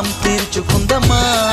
దాహం తీర్చుకుందమా?